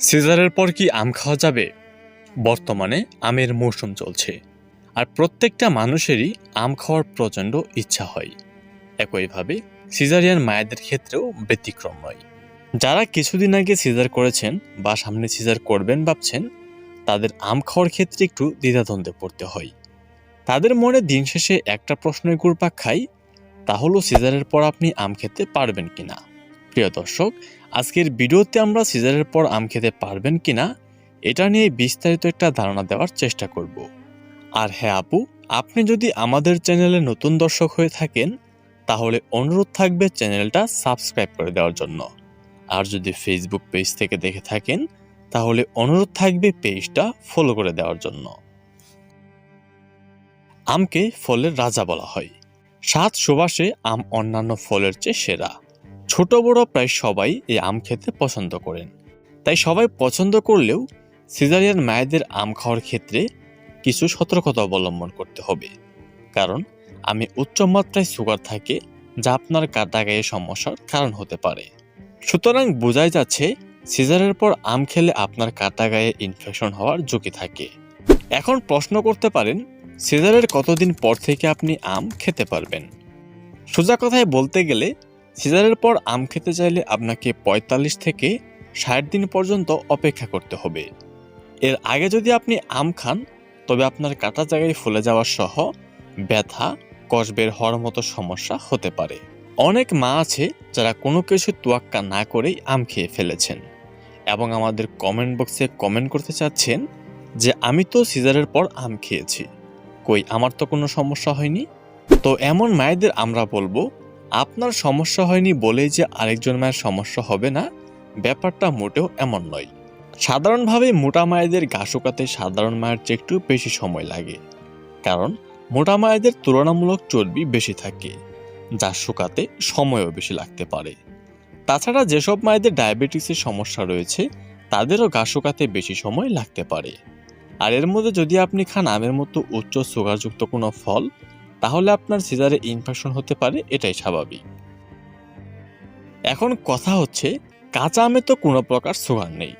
সিজারের পর কি আম খাওয়া যাবে? বর্তমানে আমের মৌসুম চলছে, আর প্রত্যেকটা মানুষেরই আম খাওয়ার প্রচণ্ড ইচ্ছা হয়। একইভাবে সিজারিয়ান মায়েদের ক্ষেত্রেও ব্যতিক্রম নয়। যারা কিছুদিন আগে সিজার করেছেন বা সামনে সিজার করবেন ভাবছেন, তাদের আম খাওয়ার ক্ষেত্রে একটু দ্বিধাদ্বন্দ্বে পড়তে হয়। তাদের মনে দিন শেষে একটা প্রশ্নের ঘুরপাক খাই তা হলো সিজারের পর আপনি আম খেতে পারবেন কিনা? প্রিয় দর্শক, আজকের ভিডিওতে আমরা সিজারের পর আম খেতে পারবেন কিনা, এটা নিয়ে বিস্তারিত একটা ধারণা দেওয়ার চেষ্টা করব। আর হ্যাঁ আপু, আপনি যদি আমাদের চ্যানেলে নতুন দর্শক হয়ে থাকেন, তাহলে অনুরোধ থাকবে চ্যানেলটা সাবস্ক্রাইব করে দেওয়ার জন্য। আর যদি ফেসবুক পেজ থেকে দেখে থাকেন, তাহলে অনুরোধ থাকবে পেজটা ফলো করে দেওয়ার জন্য। আমকে ফলের রাজা বলা হয়। সাত সুবাসে আম অন্যান্য ফলের চেয়ে সেরা। ছোট বড় প্রায় সবাই এই আম খেতে পছন্দ করেন। তাই সবাই পছন্দ করলেও সিজারিয়ান মায়েদের আম খাওয়ার ক্ষেত্রে কিছু সতর্কতা অবলম্বন করতে হবে। কারণ আমি উচ্চ মাত্রায় সুগার থাকে, যা আপনার কাটা গায়ে সমস্যার কারণ হতে পারে। সুতরাং বোঝাই যাচ্ছে, সিজারের পর আম খেলে আপনার কাটা গায়ে ইনফেকশন হওয়ার ঝুঁকি থাকে। এখন প্রশ্ন করতে পারেন, সিজারের কতদিন পর থেকে আপনি আম খেতে পারবেন? সোজা কথায় বলতে গেলে সিজারের পর আম খেতে চাইলে আপনাকে পঁয়তাল্লিশ থেকে ষাট দিন পর্যন্ত অপেক্ষা করতে হবে। এর আগে যদি আপনি আম খান, তবে আপনার কাটা জায়গায় ফুলে যাওয়া সহ ব্যথা, কষ বের হওয়ার মতো সমস্যা হতে পারে। অনেক মা আছে যারা কোনো কিছু তোয়াক্কা না করেই আম খেয়ে ফেলেছেন এবং আমাদের কমেন্ট বক্সে কমেন্ট করতে চাচ্ছেন যে, আমি তো সিজারের পর আম খেয়েছি। কই, আমার তো কোনো সমস্যা হয়নি? তো এমন মায়েদের আমরা বলব আপনার সমস্যা হয়নি বলেই যে আরেকজন মায়ের সমস্যা হবে না, ব্যাপারটা মোটেও এমন নয়। সাধারণভাবে মোটা মায়েদের ঘা শুকাতে সাধারণ মায়ের চেয়ে একটু বেশি সময় লাগে, কারণ মোটা মায়েদের তুলনামূলক চর্বি বেশি থাকে, যা শুকাতে সময়ও বেশি লাগতে পারে। তাছাড়া যেসব মায়েদের ডায়াবেটিসের সমস্যা রয়েছে, তাদেরও গা শুকাতে বেশি সময় লাগতে পারে। আর এর মধ্যে যদি আপনি খান আমের মতো উচ্চ সুগারযুক্ত কোনো ফল তাহলে আপনার সিজারে ইনফেকশন হতে পারে, এটাই স্বাভাবিক। এখন কথা হচ্ছে, কাঁচা আমে তো কোনো প্রকার সুগার নেই,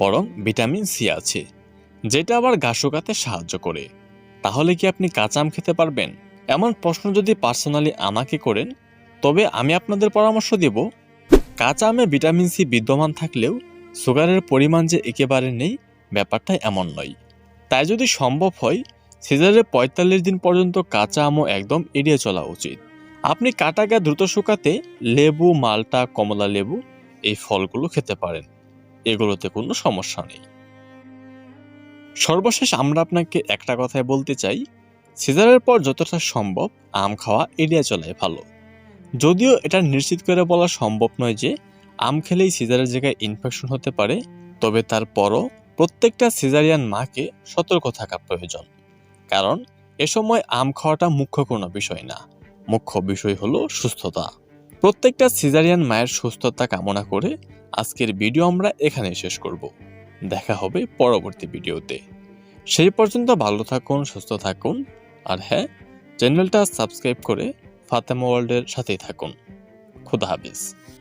বরং ভিটামিন সি আছে, যেটা আবার গা শুকাতে সাহায্য করে। তাহলে কি আপনি কাঁচা আম খেতে পারবেন? এমন প্রশ্ন যদি পার্সোনালি আমাকে করেন, তবে আমি আপনাদের পরামর্শ দেব। কাঁচা আমে ভিটামিন সি বিদ্যমান থাকলেও সুগারের পরিমাণ যে একেবারে নেই, ব্যাপারটা এমন নয়। তাই যদি সম্ভব হয় সিজারের পঁয়তাল্লিশ দিন পর্যন্ত কাঁচা আমও একদম এড়িয়ে চলা উচিত। আপনি কাটা গা দ্রুত শুকাতে লেবু, মালটা, কমলা লেবু এই ফলগুলো খেতে পারেন। এগুলোতে কোনো সমস্যা নেই। সর্বশেষ আমরা আপনাকে একটা কথাই বলতে চাই, সিজারের পর যতটা সম্ভব আম খাওয়া এড়িয়ে চলাই ভালো। যদিও এটা নিশ্চিত করে বলা সম্ভব নয় যে আম খেলেই সিজারের জায়গায় ইনফেকশন হতে পারে, তবে তারপরও প্রত্যেকটা সিজারিয়ান মাকে সতর্ক থাকা প্রয়োজন। কারণ এ সময় আম খাওয়াটা মুখ্য কোনো বিষয় না। মুখ্য বিষয় হলো সুস্থতা। প্রত্যেকটা সিজারিয়ান মায়ের সুস্থতা কামনা করে আজকের ভিডিও আমরা এখানে শেষ করব। দেখা হবে পরবর্তী ভিডিওতে। সেই পর্যন্ত ভালো থাকুন, সুস্থ থাকুন। আর হ্যাঁ চ্যানেলটা সাবস্ক্রাইব করে ফাতেমা ওয়ার্ল্ডের সাথেই থাকুন। খুদা হাফিজ।